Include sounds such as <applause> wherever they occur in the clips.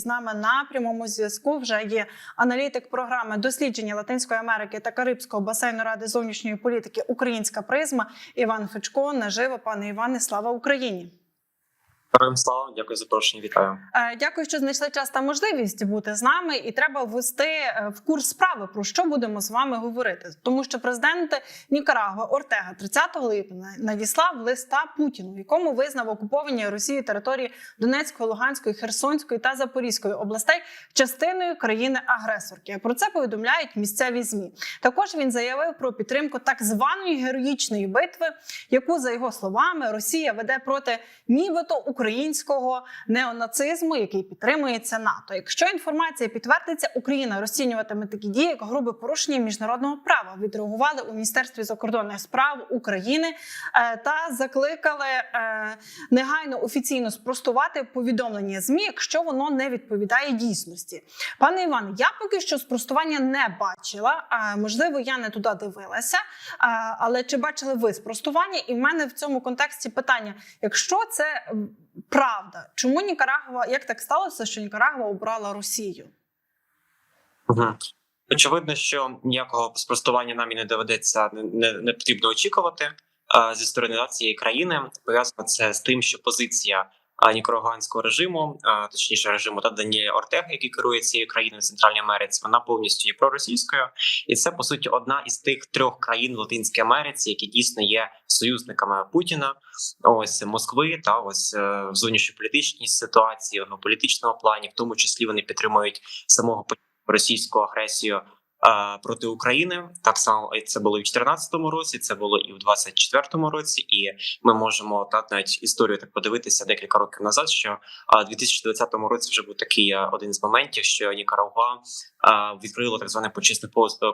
з нами на прямому зв'язку вже є аналітик програми дослідження Латинської Америки та Карибського басейну Ради зовнішньої політики Українська призма Іван Фечко. Наживо, пане Іване, слава Україні. Героям слава, дякую за запрошення. Вітаю. Е, Дякую, що знайшли час та можливість бути з нами, і треба ввести е, в курс справи про що будемо з вами говорити. Тому що президент Нікарагуа Ортега 30 липня надіслав листа Путіну, в якому визнав окуповані Росією території Донецької, Луганської, Херсонської та Запорізької областей частиною країни-агресорки. Про це повідомляють місцеві змі. Також він заявив про підтримку так званої героїчної битви, яку за його словами Росія веде проти нібито українського неонацизму, який підтримується НАТО. Якщо інформація підтвердиться, Україна розцінюватиме такі дії як грубе порушення міжнародного права. Відреагували у міністерстві закордонних справ України е, та закликали е, негайно офіційно спростувати повідомлення змі, якщо воно не відповідає дійсності. Пане Іване, я поки що спростування не бачила. А можливо, я не туди дивилася. Але чи бачили ви спростування? І в мене в цьому контексті питання: якщо це правда, чому Нікарагова, як так сталося, що Нікарагова обрала Росію? Угу. Очевидно, що ніякого спростування нам і не доведеться не, не, потрібно очікувати зі сторони цієї країни. Пов'язано це з тим, що позиція нікараганського режиму, точніше режиму та Даніеля Ортега, який керує цією країною в Центральній Америці, вона повністю є проросійською, і це по суті одна із тих трьох країн в Латинській Америці, які дійсно є союзниками Путіна. Ось Москви та ось е, в зовнішньополітичній ситуації, в політичному плані, в тому числі вони підтримують самого російську агресію проти України. Так само це було і в 2014 році, це було і в 2024 році. І ми можемо так навіть історію так подивитися декілька років назад. Що в 2020 році вже був такий один з моментів, що Нікарагуа а, відкрило так зване почесне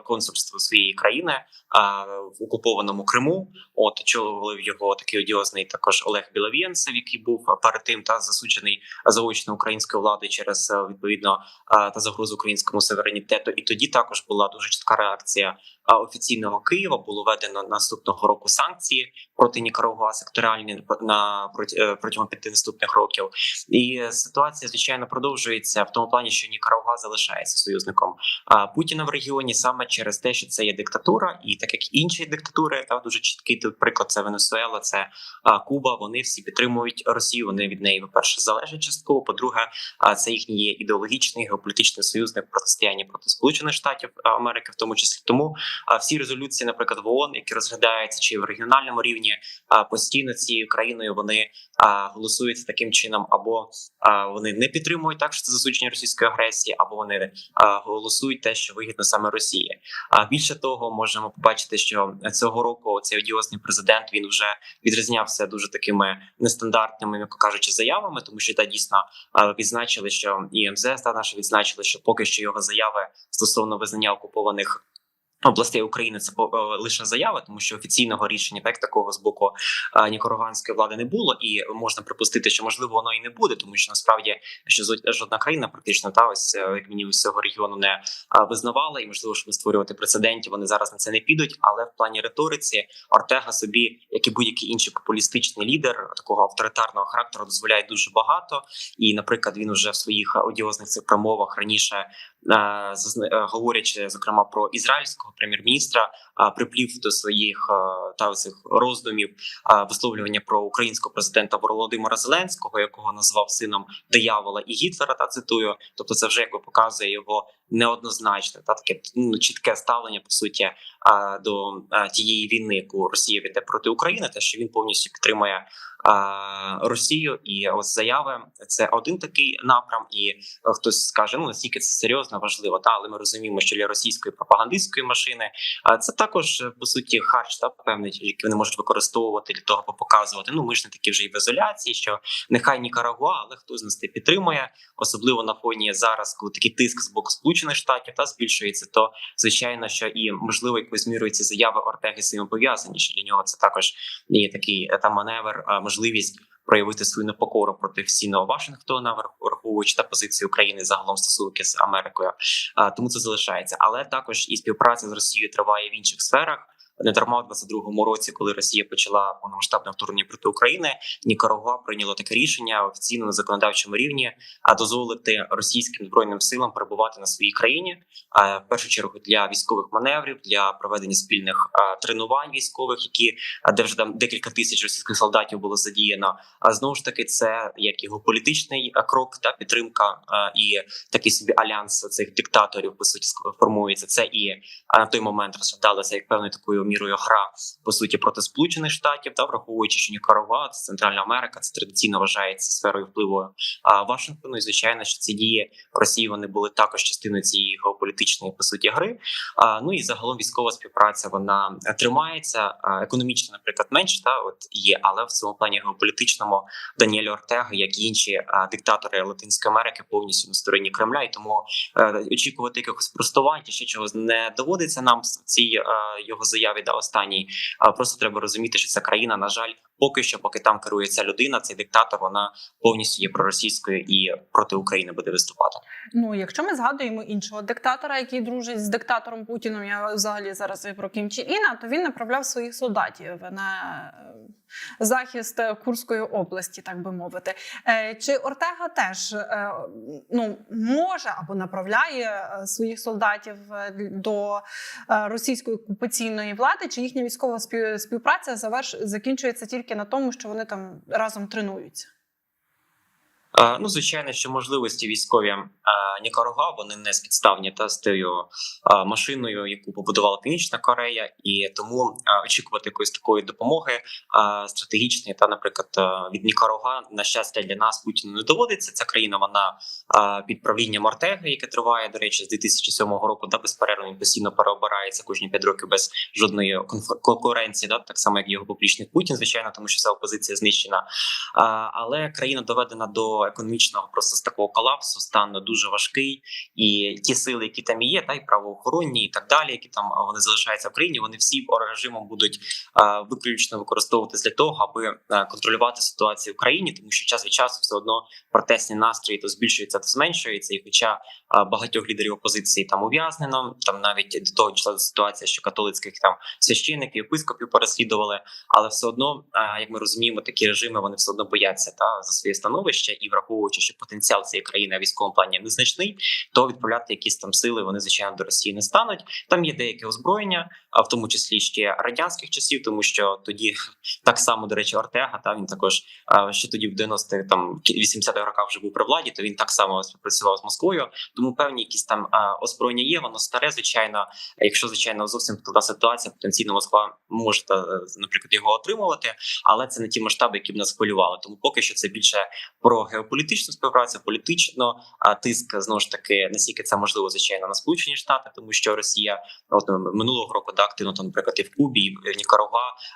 консульство своєї країни в окупованому Криму. От очолював його такий одіозний також Олег Біловєнцев, який був перед тим та засуджений заочно українською владою через відповідно та загрозу українському суверенітету. І тоді також була дуже чітка реакція офіційного Києва. Було введено наступного року санкції проти Нікарагуа секторіальні на е, протягом п'яти наступних років. І ситуація звичайно продовжується в тому плані, що Нікарагуа залишається союзником Путіна в регіоні саме через те, що це є диктатура, і так як інші диктатури, та дуже чіткий тут приклад це Венесуела, це Куба. Вони всі підтримують Росію. Вони від неї, по перше, залежать частково. По-друге, це їхній є ідеологічний геополітичний союзник в протистоянні проти Сполучених Штатів Америки, в тому числі тому всі резолюції, наприклад, в ООН, які розглядаються чи в регіональному рівні, постійно цією країною вони а, голосуються таким чином, або вони не підтримують так, що це засудження російської агресії, або вони голосують те, що вигідно саме Росії. А більше того, можемо побачити, що цього року цей одіозний президент він вже відрізнявся дуже такими нестандартними, м'яко кажучи, заявами, тому що та дійсно відзначили, що і МЗС та наше відзначили, що поки що його заяви стосовно визнання окупованих. Областей України це лише заява, тому що офіційного рішення так такого з боку нікараганської влади не було, і можна припустити, що можливо воно і не буде, тому що насправді що жодна країна практично та ось е, як мінімум з цього регіону не визнавала, і можливо, щоб створювати прецедентів, вони зараз на це не підуть. Але в плані риториці Ортега собі, як і будь-який інший популістичний лідер такого авторитарного характеру, дозволяє дуже багато. І, наприклад, він уже в своїх одіозних цих промовах раніше говорячи зокрема про ізраїльського прем'єр-міністра, е, приплів до своїх е, та цих роздумів е, висловлювання про українського президента Володимира Зеленського, якого назвав сином диявола і Гітлера. Та цитую, тобто це вже якби показує його неоднозначне та таке ну, чітке ставлення по суті до тієї війни, яку Росія веде проти України, те, що він повністю підтримує Росію, і ось заяви це один такий напрям, і е, хтось скаже, ну наскільки це серйозно важливо, та але ми розуміємо, що для російської пропагандистської машини а це також е, по суті харч та певний, який вони можуть використовувати для того, аби показувати. Ну ми ж не такі вже і в ізоляції, що нехай Нікарагуа, але хто з нас те підтримує, особливо на фоні зараз, коли такий тиск з боку Сполучених Штатів та збільшується, то звичайно, що і можливо якось мірою ці заяви Ортеги з цим пов'язані. Що для нього це також є такий та там маневр, е, можливість проявити свою непокору проти всіного Вашингтона, врах- враховуючи та позицію України загалом стосунки з Америкою. Тому це залишається. Але також і співпраця з Росією триває в інших сферах. Не дарма у 22-му році, коли Росія почала повномасштабне вторгнення проти України, Нікарагуа прийняло таке рішення офіційно на законодавчому рівні, а дозволити російським збройним силам перебувати на своїй країні, в першу чергу для військових маневрів, для проведення спільних тренувань військових, які де вже там декілька тисяч російських солдатів було задіяно. А знову ж таки, це як його політичний крок та підтримка і такий собі альянс цих диктаторів по суті формується. Це і на той момент розглядалося як певною такою мірою гра по суті проти сполучених штатів, та враховуючи, що Нікарагуа, це Центральна Америка, це традиційно вважається сферою впливу а, Вашингтону. І звичайно, що ці дії Росії вони були також частиною цієї геополітичної по суті гри. А, ну і загалом військова співпраця вона тримається. Економічно, наприклад, менше та от є, але в цьому плані геополітичному Даніель Ортега, як і інші а, диктатори Латинської Америки, повністю на стороні Кремля. І тому е, очікувати якихось простувань чи ще чогось не доводиться нам в цій е, його заяві. Да, останній Але просто треба розуміти, що ця країна, на жаль, поки що, поки там керує ця людина, цей диктатор, вона повністю є проросійською і проти України буде виступати. Ну, якщо ми згадуємо іншого диктатора, який дружить з диктатором Путіном, я взагалі зараз про Кім Чен Іна, то він направляв своїх солдатів на захист е, Курської області, так би мовити. Е, Чи Ортега теж е, ну, може або направляє своїх солдатів до російської окупаційної влади, чи їхня військова спів- співпраця заверш... закінчується тільки на тому, що вони там разом тренуються? Ну, звичайно, що можливості військові Нікарагуа, вони не спідставні та з е, машиною, яку побудувала Північна Корея, і тому очікувати якоїсь такої допомоги стратегічної, та, наприклад, від Нікарагуа, на щастя, для нас Путіну не доводиться. Ця країна вона під правлінням Ортеги, яке триває, до речі, з 2007 року, та безперервно постійно переобирається кожні 5 років без жодної конкуренції, да, так само як його поплічник Путін, звичайно, тому що вся опозиція знищена. Але країна доведена до економічного просто з такого колапсу, стан дуже важкий, і ті сили, які там є, та й правоохоронні, і так далі, які там вони залишаються в країні, вони всі режимом будуть е, виключно використовуватися для того, аби е, контролювати ситуацію в країні, тому що час від часу все одно протестні настрої то збільшуються, то зменшуються. І хоча багатьох лідерів опозиції там ув'язнено, там навіть до того числа ситуація, що католицьких там священників, єпископів переслідували, але все одно, як ми розуміємо, такі режими вони все одно бояться та за своє становище, і враховуючи, що потенціал цієї країни в військовому плані незначний, то відправляти якісь там сили вони звичайно до Росії не стануть. Там є деяке озброєння, а в тому числі ще радянських часів, тому що тоді <laughs> так само до речі, Ортега та він також ще тоді в 90-х, там 80-х роках вже був при владі, то він так само співпрацював з Москвою. Тому певні якісь там озброєння є. Воно старе, звичайно. Якщо звичайно зовсім складна ситуація, потенційно Москва може е, наприклад його отримувати, але це не ті масштаби, які б нас хвилювали. Тому поки що це більше про геополітичну співпрацю, політично а тиск знову ж таки наскільки це можливо, звичайно, на Сполучені Штати, тому що Росія от минулого року да, активно там, наприклад, і в Кубі, і в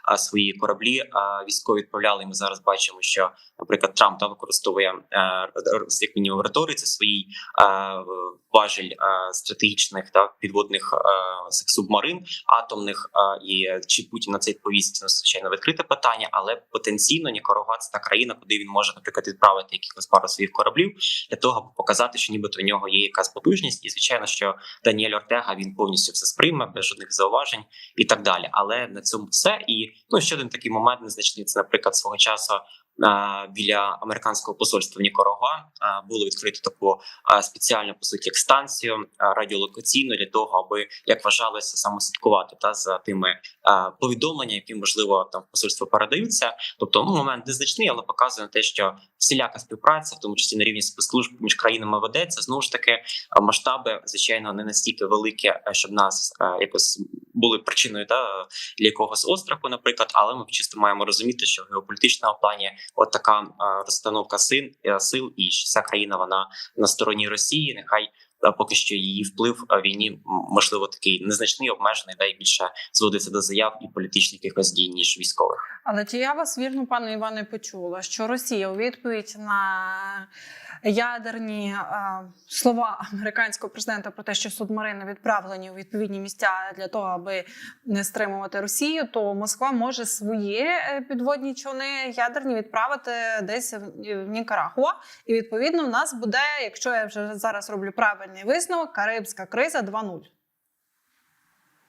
а, свої кораблі військові відправляли. І ми зараз бачимо, що, наприклад, Трамп та використовує е, як мінімум риториці свій е, важель е, стратегічних та підводних субмарин атомних і чи Путін на це відповість, звичайно відкрите питання, але потенційно Нікарагуа це та країна, куди він може, наприклад, відправити якихось пару своїх кораблів для того, аби показати, що нібито в нього є якась потужність, і звичайно, що Даніель Ортега він повністю все сприйме без жодних зауважень і так далі. Але на цьому все. І ну ще один такий момент незначний. Це, наприклад, свого часу. Біля американського посольства в Нікарагуа було відкрито таку спеціальну по суті як станцію радіолокаційну для того, аби як вважалося саме слідкувати та за тими повідомленнями, які можливо там посольство передаються. Тобто ну, момент незначний, але показує на те, що всіляка співпраця, в тому числі на рівні спецслужб між країнами ведеться. Знову ж таки, масштаби звичайно не настільки великі, щоб нас якось були причиною та для якогось остраху, наприклад. Але ми чисто маємо розуміти, що в геополітичному плані от така розстановка сил, е, і що ця країна вона на стороні Росії. Нехай поки що її вплив в війні можливо такий незначний, обмежений, да й більше зводиться до заяв і політичних якихось дій ніж військових. Але чи я вас вірно, пане Іване, почула, що Росія у відповідь на ядерні е, слова американського президента про те, що субмарини відправлені у відповідні місця для того, аби не стримувати Росію, то Москва може свої е, підводні човни ядерні відправити десь в в Нікарагуа. І відповідно в нас буде, якщо я вже зараз роблю правильний висновок, Карибська криза 2.0.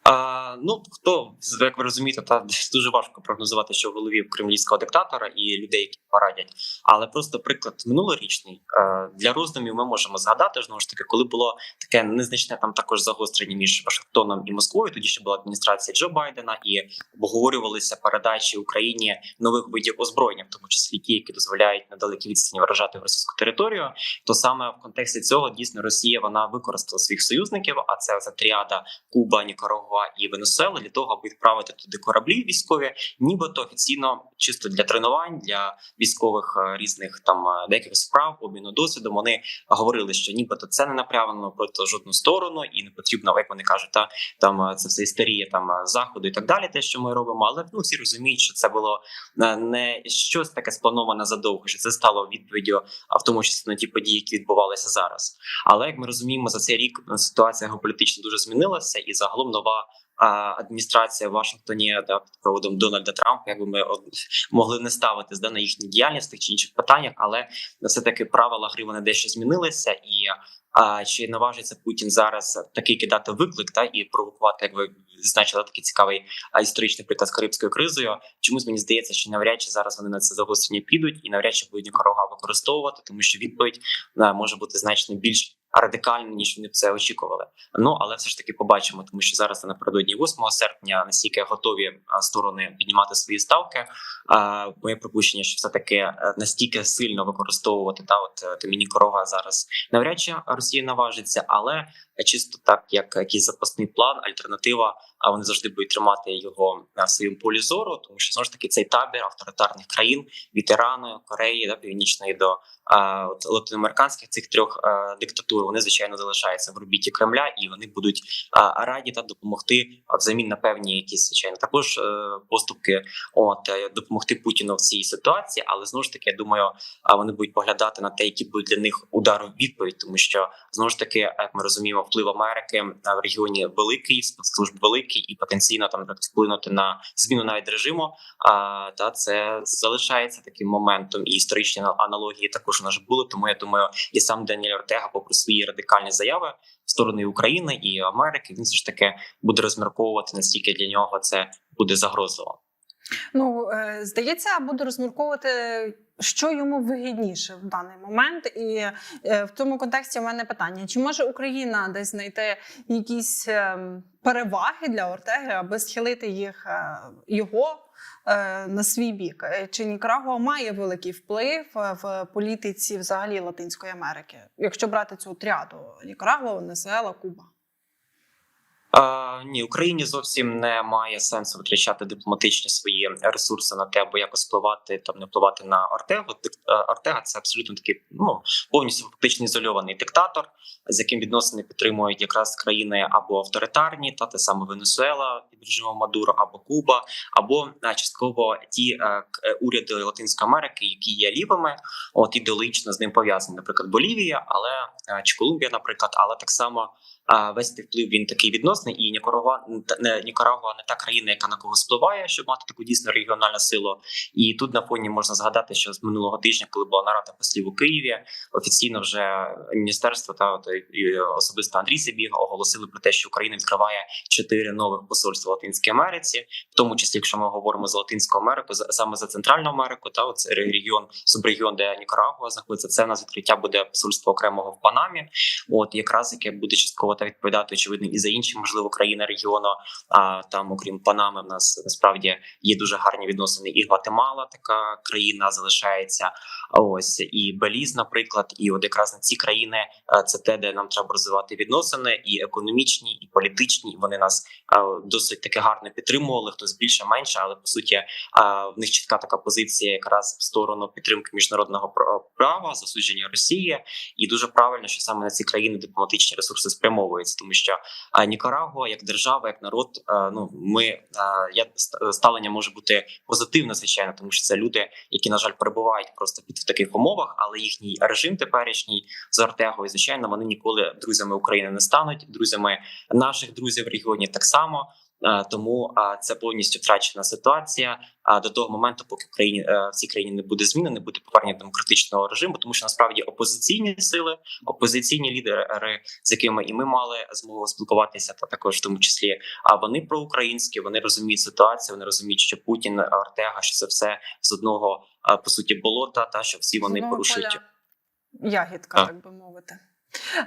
А, ну хто як ви розумієте, та дуже важко прогнозувати, що в голові кремлівського диктатора і людей, які порадять. Але просто приклад минулорічний е, для роздумів ми можемо згадати знову ж таки, коли було таке незначне там також загострення між Вашингтоном і Москвою. Тоді ще була адміністрація Джо Байдена, і обговорювалися передачі Україні нових видів озброєння, в тому числі ті, які дозволяють на далекій відстані вражати російську територію. То саме в контексті цього дійсно Росія вона використала своїх союзників. А це ця тріада Куба, Нікарагуа і Венесуела для того, аби відправити туди кораблі військові, нібито офіційно чисто для тренувань для військових е, різних там е, деяких справ, обміну досвідом. Вони говорили, що нібито це не направлено проти жодну сторону, і не потрібно, як вони кажуть, та там е, це все істерія там заходу і так далі. Те, що ми робимо, але ну всі розуміють, що це було не щось таке сплановане задовго, що це стало відповіддю, а в тому числі на ті події, які відбувалися зараз. Але як ми розуміємо, за цей рік ситуація геополітично дуже змінилася, і загалом нова. Адміністрація в Вашингтоні да, під проводом Дональда Трампа, якби ми могли не ставитись да, на їхню діяльність тих чи інших питаннях, але все таки правила гри вони дещо змінилися, і а, чи наважиться Путін зараз таки кидати виклик та і провокувати, як ви зазначили, такий цікавий історичний приклад з карибською кризою. Чомусь мені здається, що навряд чи зараз вони на це загострення підуть, і навряд чи будуть Нікарагуа використовувати, тому що відповідь може бути значно більш радикальна, ніж вони б це очікували. Ну але все ж таки побачимо, тому що зараз напередодні 8 серпня настільки готові сторони піднімати свої ставки. Моє припущення, що все таки настільки сильно використовувати та от е, Тиміні Корога зараз навряд чи Росія наважиться, але чисто так, як якийсь запасний план, альтернатива. А вони завжди будуть тримати його на своєму полі зору, тому що знову ж таки цей табір авторитарних країн від Ірану, Кореї, да, північної до а, от, латиноамериканських цих трьох а, диктатур. Вони звичайно залишаються в орбіті Кремля, і вони будуть а, раді та допомогти а, взамін на певні якісь звичайно також е, поступки. От е, допомогти Путіну в цій ситуації, але знову ж таки, я думаю, а вони будуть поглядати на те, які будуть для них удари в відповідь, тому що знову ж таки, як ми розуміємо, вплив Америки в регіоні великий, спецслужб великий, і потенційно там вплинути на зміну навіть режиму. А та це залишається таким моментом, і історичні аналогії також у нас були. Тому я думаю, і сам Даніель Ортега, попри свої радикальні заяви сторони України і Америки, він все ж таки буде розмірковувати наскільки для нього це буде загрозливо. Ну е, здається, буде розмірковувати, що йому вигідніше в даний момент, і е, в цьому контексті у мене питання: чи може Україна десь знайти якісь е, переваги для Ортеги, аби схилити їх його на свій бік? Чи Нікарагуа має великий вплив в політиці взагалі Латинської Америки, якщо брати цю тріаду Нікарагуа, Венесуела, Куба? А, ні, Україні зовсім не має сенсу витрачати дипломатичні свої ресурси на те, аби якось впливати там не впливати на Ортегу. Е, Ортега це абсолютно такий ну повністю фактично ізольований диктатор, з яким відносини підтримують якраз країни або авторитарні, та те саме Венесуела під режимом Мадуро, або Куба, або е, частково ті е, е, уряди Латинської Америки, які є лівими, от ідеологічно з ним пов'язані, наприклад, Болівія, але е, чи Колумбія, наприклад, але так само. Весь цей вплив він такий відносний, і Нікарагуа не Нікарагуа не та країна, яка на когось впливає, щоб мати таку дійсно регіональну силу. І тут на фоні можна згадати, що з минулого тижня, коли була нарада послів у Києві, офіційно вже міністерство та от, і особисто Андрій Сибіг оголосили про те, що Україна відкриває чотири нових посольства в Латинській Америці, в тому числі, якщо ми говоримо за Латинську Америку, за- саме за Центральну Америку, та от регіон, субрегіон, де Нікарагуа знаходиться. Це у нас відкриття буде посольство окремого в Панамі. От якраз яке буде частково та відповідати очевидно і за інші можливо країни регіону. А там, окрім Панами, в нас насправді є дуже гарні відносини. І Гватемала, така країна залишається. Ось і Беліз, наприклад, і от якраз на ці країни е, це те, де нам треба розвивати відносини, і економічні, і політичні. Вони нас е, досить таки гарно підтримували. Хтось більше менше, але по суті е, в них чітка така позиція, якраз в сторону підтримки міжнародного пра- права, засудження Росії, і дуже правильно, що саме на ці країни дипломатичні ресурси спрямовуються, тому що а, Нікарагуа як держава, як народ, е, ну ми е, я ставлення може бути позитивне, звичайно, тому що це люди, які на жаль перебувають просто під в таких умовах, але їхній режим теперішній з Ортегою, звичайно, вони ніколи друзями України не стануть, друзями наших друзів в регіоні так само. Е, Тому це повністю втрачена ситуація. А до того моменту, поки в країні е, в цій країні не буде зміни, не буде повернення демократичного режиму, тому що насправді опозиційні сили, опозиційні лідери, з якими і ми мали змогу спілкуватися, та також в тому числі, а вони проукраїнські, вони розуміють ситуацію, вони розуміють, що Путін Ортега, що це все з одного по суті болота, та що всі вони порушують. Ягідка, так би мовити.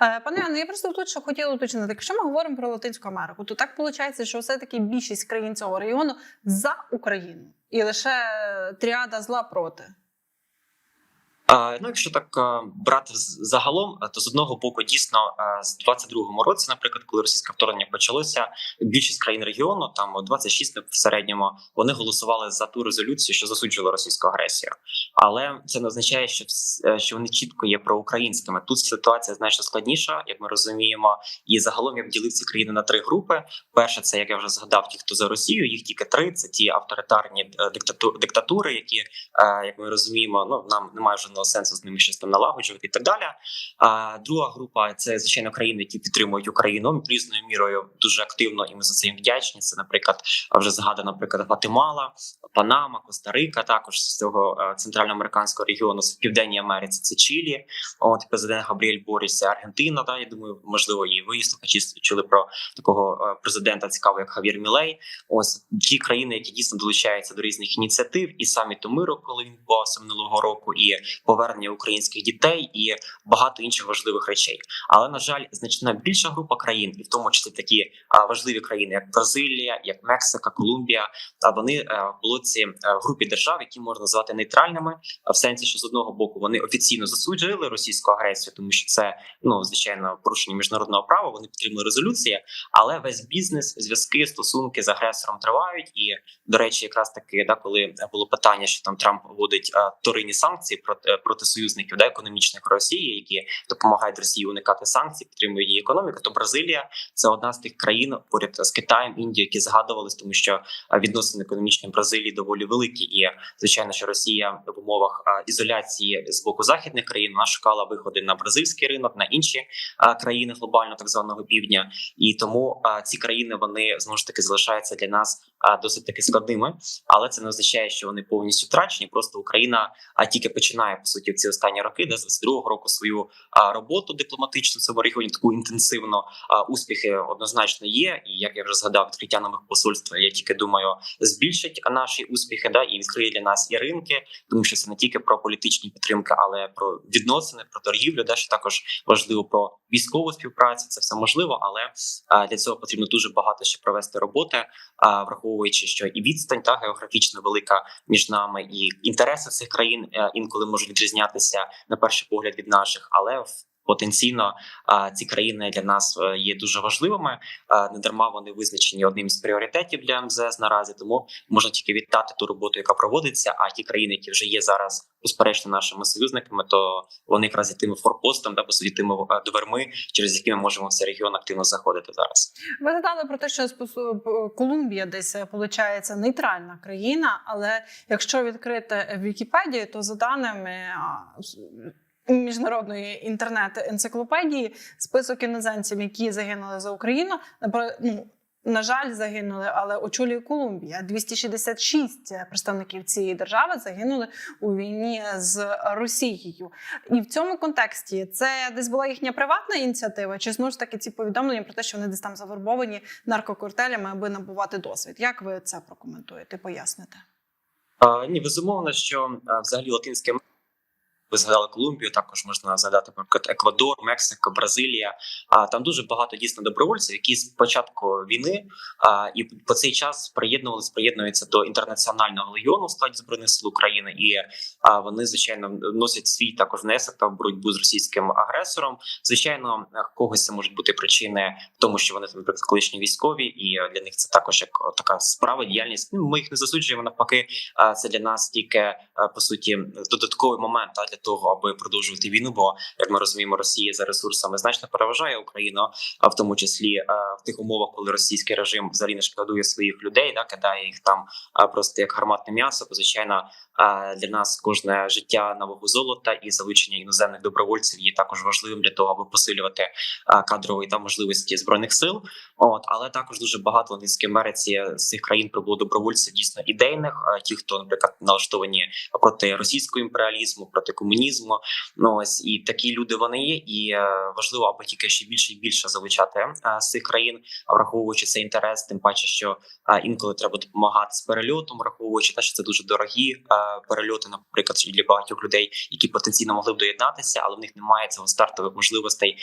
Е, Пане Яно, я просто тут що хотіла уточнити. Якщо ми говоримо про Латинську Америку, то так виходить, що все-таки більшість країн цього регіону за Україну і лише тріада зла проти. Ну, якщо так брати з- загалом, то з одного боку, дійсно, з 22-му році, наприклад, коли російське вторгнення почалося, більшість країн регіону, там о, 26 в середньому, вони голосували за ту резолюцію, що засуджувала російську агресію. Але це не означає, що е, що вони чітко є проукраїнськими. Тут ситуація значно складніша, як ми розуміємо. І загалом я б ці країни на три групи. Перше, це як я вже згадав, ті, хто за Росію, їх тільки три. Це ті авторитарні е, диктатури, які е, як ми розуміємо, ну нам немає жодного сенсу з ними щось там налагоджувати і так далі. А друга група це звичайно країни, які підтримують Україну різною мірою дуже активно, і ми за це їм вдячні. Це, наприклад, вже згадана, наприклад, Гватемала, Панама, Коста-Рика, також з цього е, центральноамериканського регіону в південній Америці. Це Чилі. От президент Габріель Боріс, Аргентина. Та я думаю, можливо, і ви слухачі чули про такого е, президента цікавого, як Хавір Мілей. Ось ті країни, які дійсно долучаються до різних ініціатив, і саміту миру, коли він відбувався минулого року, і повернення українських дітей, і багато інших важливих речей. Але на жаль, значна більша група країн, і в тому числі такі важливі країни, як Бразилія, як Мексика, Колумбія, вони е, в блоці е, групі держав, які можна назвати нейтральними, в сенсі, що з одного боку вони офіційно засуджували російську агресію, тому що це ну звичайно порушення міжнародного права. Вони підтримали резолюції, але весь бізнес, зв'язки, стосунки з агресором тривають. І до речі, якраз таки, да, коли було питання, що там Трамп вводить а, вторинні санкції проти е, проти союзників, да, економічних Росії, які допомагають Росії уникати санкцій, підтримують її економіку, то Бразилія це одна з тих країн поряд з Китаєм, Індією, які згадувались, тому що відносини економічні Бразилії доволі великі, і звичайно, що Росія в умовах ізоляції з боку західних країн вона шукала виходи на бразильський ринок, на інші країни глобально так званого півдня, і тому ці країни вони знову ж таки залишаються для нас досить таки складними, але це не означає, що вони повністю втрачені. Просто Україна а тільки починає по суті ці останні роки, де з 22-го року свою роботу дипломатичну регіоні таку інтенсивно. Успіхи однозначно є. І як я вже згадав, відкриття нових посольств, я тільки думаю, збільшить наші успіхи, да і відкриє для нас і ринки, тому що це не тільки про політичні підтримки, але про відносини, про торгівлю, да що також важливо про військову співпрацю. Це все можливо, але для цього потрібно дуже багато ще провести роботи, враховуючи, що і відстань та географічно велика між нами, і інтереси цих країн е, інколи можуть відрізнятися на перший погляд від наших, але в Потенційно ці країни для нас е, є дуже важливими. Не дарма вони визначені одним з пріоритетів для МЗС наразі. Тому можна тільки вітати ту роботу, яка проводиться. А ті країни, які вже є зараз безперечно нашими союзниками, то вони якраз є тими форпостом, да по тими е, дверми, через які ми можемо в цей регіон активно заходити зараз. Ви згадали про те, що Колумбія десь виходить нейтральна країна, але якщо відкрити Вікіпедію, то за даними міжнародної інтернет-енциклопедії, список іноземців, які загинули за Україну, ну, на жаль, загинули, але очолює Колумбія. 266 представників цієї держави загинули у війні з Росією. І в цьому контексті це десь була їхня приватна ініціатива, чи знову ж таки ці повідомлення про те, що вони десь там завербовані наркокартелями, аби набувати досвід. Як ви це прокоментуєте? Поясните? А, ні, безумовно, що а, взагалі Латинська ви згадали Колумбію, також можна згадати наприклад, Еквадор, Мексика, Бразилія. А там дуже багато дійсно добровольців, які з початку війни а, і по цей час приєднувалися, приєднуються до інтернаціонального легіону в складі збройних сил України, і а, вони звичайно носять свій також внесок та в боротьбу з російським агресором. Звичайно, когось це можуть бути причини в тому, що вони там, колишні військові, і для них це також як така справа, діяльність. Ну, ми їх не засуджуємо навпаки. Це для нас тільки по суті додатковий момент а, для того, аби продовжувати війну. Бо як ми розуміємо, Росія за ресурсами значно переважає Україну, а в тому числі е, в тих умовах, коли російський режим взагалі не шкодує своїх людей, да кидає їх там е, просто як гарматне м'ясо. Бо звичайно, е, для нас кожне життя на вагу золота і залучення іноземних добровольців є також важливим для того, аби посилювати кадрові та можливості збройних сил. От але також дуже багато в Латинській Америці з цих країн прибуло добровольців дійсно ідейних. Ті, хто наприклад налаштовані проти російського імперіалізму, проти комунізму. Ну ось і такі люди вони є. І е, важливо, аби тільки ще більше і більше залучати е, з цих країн, враховуючи цей інтерес, тим паче, що е, інколи треба допомагати з перельотом, враховуючи те, що це дуже дорогі перельоти, наприклад, для багатьох людей, які потенційно могли б доєднатися, але в них немає цього стартових можливостей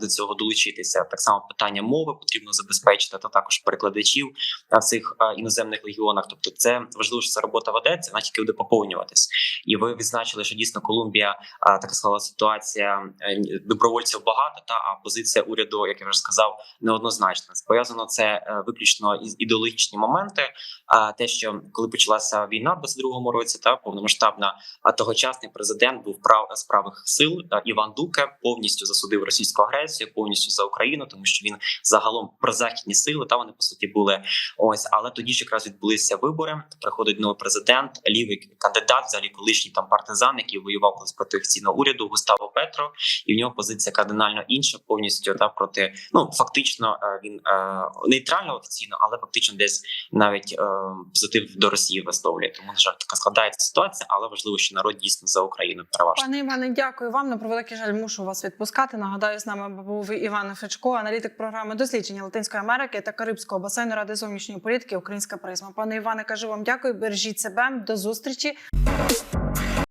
до цього долучитися. Так само питання мови потрібно забезпечити, та також перекладачів в цих іноземних легіонах. Тобто, це важливо, що ця робота ведеться, вона тільки буде поповнюватись. І ви відзначили, що дійсно Колумбія е, така склала ситуація е, добровольців багато, та а позиція уряду, як я вже сказав, неоднозначна. Пов'язано це е, виключно із ідеологічні моменти. А те, що коли почалася війна в 22-му році, та повномасштабна, а тогочасний президент був прав з правих сил Іван Дуке повністю засудив російську агресію, повністю за Україну, тому що він загалом прозахідні сили. Та вони по суті були ось, але тоді ж якраз відбулися вибори. Приходить новий президент, лівий кандидат, взагалі колишній там партизан, який воював колись проти офіційного уряду Густаво Петро, і в нього позиція кардинально інша, повністю та проти ну фактично е, він е, нейтрально офіційно, але фактично десь навіть е, позитив до Росії висловлює. Тому на жаль, така складається ситуація, але важливо, що народ дійсно за Україну переважно. Пане Іване, дякую вам. На превеликий жаль, мушу вас відпускати. Нагадаю, з нами був Іван Фечко, аналітик програми дослідження Латинської Америки та Карибського басейну Ради зовнішньої політики Українська призма. Пане Іване, кажу вам дякую. Бережіть себе. До зустрічі.